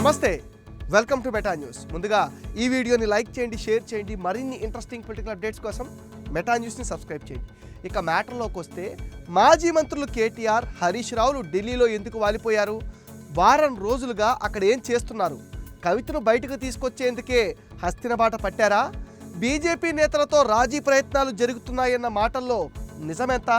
నమస్తే welcome to meta news. ముందుగా ఈ వీడియోని లైక్ చేయండి షేర్ చేయండి మరిన్ని ఇంట్రెస్టింగ్ పొలిటికల్ అప్డేట్స్ కోసం మెటా న్యూస్ని సబ్స్క్రైబ్ చేయండి. ఇక మ్యాటర్లోకి వస్తే మాజీ మంత్రులు కేటీఆర్ హరీష్ రావులు ఢిల్లీలో ఎందుకు వాలిపోయారు? వారం రోజులుగా అక్కడ ఏం చేస్తున్నారు? కవితను బయటకు తీసుకొచ్చేందుకే హస్తినబాట పట్టారా? బీజేపీ నేతలతో రాజీ ప్రయత్నాలు జరుగుతున్నాయన్న మాటల్లో నిజమెంత?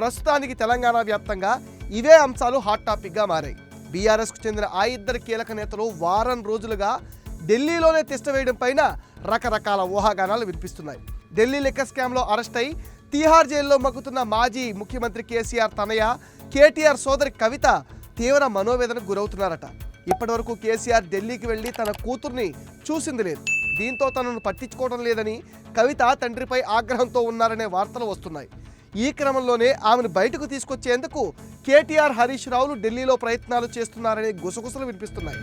ప్రస్తుతానికి తెలంగాణ వ్యాప్తంగా ఇవే అంశాలు హాట్ టాపిక్గా మారాయి. బీఆర్ఎస్కు చెందిన ఆ ఇద్దరు కీలక నేతలు వారం రోజులుగా ఢిల్లీలోనే తిష్టవేయడం పైన రకరకాల ఊహాగానాలు వినిపిస్తున్నాయి. ఢిల్లీ లెక్క స్కామ్లో అరెస్ట్ అయి తీహార్ జైల్లో మగ్గుతున్న మాజీ ముఖ్యమంత్రి కేసీఆర్ తనయ కేటీఆర్ సోదరి కవిత తీవ్ర మనోవేదనకు గురవుతున్నారట. ఇప్పటివరకు కేసీఆర్ ఢిల్లీకి వెళ్ళి తన కూతుర్ని చూసింది లేదు. దీంతో తనను పట్టించుకోవడం లేదని కవిత తండ్రిపై ఆగ్రహంతో ఉన్నారనే వార్తలు వస్తున్నాయి. ఈ క్రమంలోనే ఆమెను బయటకు తీసుకొచ్చేందుకు కేటీఆర్ హరీష్ రావులు ఢిల్లీలో ప్రయత్నాలు చేస్తున్నారనే గుసగుసలు వినిపిస్తున్నాయి.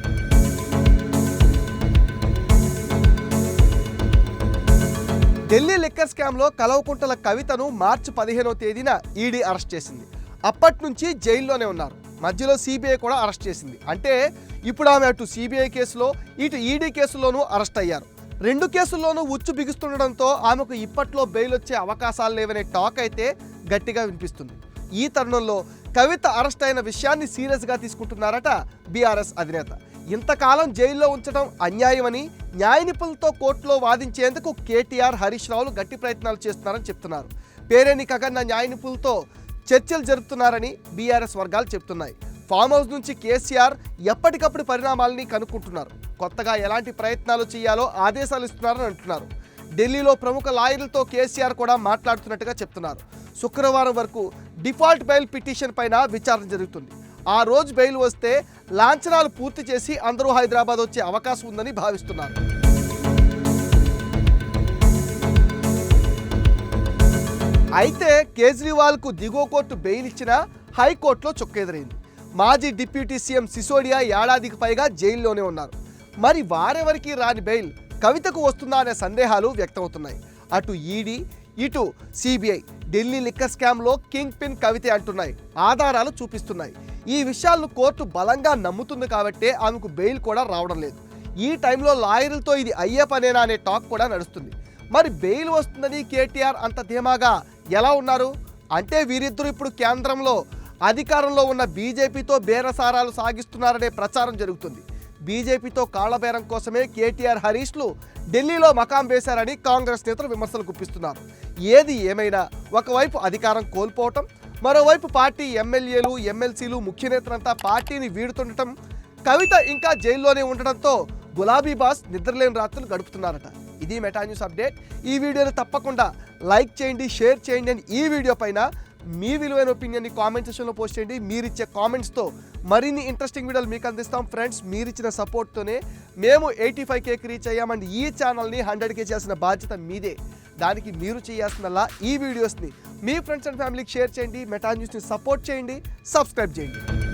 ఢిల్లీ లిక్కర్ స్కామ్లో కలవకుంటల కవితను మార్చి పదిహేనవ తేదీన ఈడీ అరెస్ట్ చేసింది. అప్పటి నుంచి జైల్లోనే ఉన్నారు. మధ్యలో సిబిఐ కూడా అరెస్ట్ చేసింది. అంటే ఇప్పుడు ఆమె అటు సిబిఐ కేసులో ఇటు ఈడీ కేసులోనూ అరెస్ట్ అయ్యారు. రెండు కేసుల్లోనూ ఉచ్చు బిగుస్తుండడంతో ఆమెకు ఇప్పట్లో బెయిల్ వచ్చే అవకాశాలు లేవనే టాక్ అయితే గట్టిగా వినిపిస్తుంది. ఈ తరుణంలో కవిత అరెస్ట్ అయిన విషయాన్ని సీరియస్గా తీసుకుంటున్నారట బీఆర్ఎస్ అధినేత. ఇంతకాలం జైల్లో ఉంచడం అన్యాయమని న్యాయ నిపుణులతో కోర్టులో వాదించేందుకు కేటీఆర్ హరీష్ రావులు గట్టి ప్రయత్నాలు చేస్తున్నారని చెప్తున్నారు. పేరేని కగన్న న్యాయ నిపుణులతో చర్చలు జరుపుతున్నారని బీఆర్ఎస్ వర్గాలు చెప్తున్నాయి. ఫామ్ హౌస్ నుంచి కేసీఆర్ ఎప్పటికప్పుడు పరిణామాలని కనుక్కుంటున్నారు. కొత్తగా ఎలాంటి ప్రయత్నాలు చేయాలో ఆదేశాలు ఇస్తున్నారని అంటున్నారు. ఢిల్లీలో ప్రముఖ లాయర్లతో కేసీఆర్ కూడా మాట్లాడుతున్నట్టుగా చెప్తున్నారు. శుక్రవారం వరకు డిఫాల్ట్ బెయిల్ పిటిషన్ పైన విచారణ జరుగుతుంది. ఆ రోజు బెయిల్ వస్తే లాంఛనాలు పూర్తి చేసి అందరూ హైదరాబాద్ వచ్చే అవకాశం ఉందని భావిస్తున్నారు. అయితే కేజ్రీవాల్కు దిగువ కోర్టు బెయిల్ ఇచ్చిన హైకోర్టులో చొక్కెదురైంది. మాజీ డిప్యూటీ సీఎం సిసోడియా ఏడాదికి పైగా జైల్లోనే ఉన్నారు. మరి వారెవరికి రాని బెయిల్ కవితకు వస్తుందా అనే సందేహాలు వ్యక్తమవుతున్నాయి. అటు ఈడీ ఇటు సిబిఐ ఢిల్లీ లిక్కర్ స్కామ్లో కింగ్ పిన్ కవితే అంటున్నాయి. ఆధారాలు చూపిస్తున్నాయి. ఈ విషయాలను కోర్టు బలంగా నమ్ముతుంది కాబట్టే ఆమెకు బెయిల్ కూడా రావడం లేదు. ఈ టైంలో లాయర్లతో ఇది అయ్యే పనేనా అనే టాక్ కూడా నడుస్తుంది. మరి బెయిల్ వస్తుందని కేటీఆర్ అంత ధీమాగా ఎలా ఉన్నారు? అంటే వీరిద్దరూ ఇప్పుడు కేంద్రంలో అధికారంలో ఉన్న బీజేపీతో బేరసారాలు సాగిస్తున్నారనే ప్రచారం జరుగుతుంది. బీజేపీతో కాళ్ళబేరం కోసమే కేటీఆర్ హరీష్లు ఢిల్లీలో మకాం వేశారని కాంగ్రెస్ నేతలు విమర్శలు గుప్పిస్తున్నారు. ఏది ఏమైనా ఒకవైపు అధికారం కోల్పోవటం మరోవైపు పార్టీ ఎమ్మెల్యేలు ఎమ్మెల్సీలు ముఖ్య నేతలంతా పార్టీని వీడుతుండటం కవిత ఇంకా జైల్లోనే ఉండడంతో గులాబీ బాస్ నిద్రలేని రాత్రులు గడుపుతున్నారట. ఇది మెటా న్యూస్ అప్డేట్. ఈ వీడియోని తప్పకుండా లైక్ చేయండి షేర్ చేయండి. అని ఈ వీడియో పైన మీ విలువైన ఒపీనియన్ని కామెంట్ సెక్షన్లో పోస్ట్ చేయండి. మీరు ఇచ్చే కామెంట్స్తో మరిన్ని ఇంట్రెస్టింగ్ వీడియోలు మీకు అందిస్తాం. ఫ్రెండ్స్ మీరు ఇచ్చిన సపోర్ట్తోనే మేము ఎయిటీ ఫైవ్ కేకి రీచ్ అయ్యామండి ఈ ఛానల్ని హండ్రెడ్ కే చేసిన బాధ్యత మీదే. దానికి మీరు చేయాల్సిందల్లా ఈ వీడియోస్ని మీ ఫ్రెండ్స్ అండ్ ఫ్యామిలీకి షేర్ చేయండి. మెటా న్యూస్ని సపోర్ట్ చేయండి. సబ్స్క్రైబ్ చేయండి.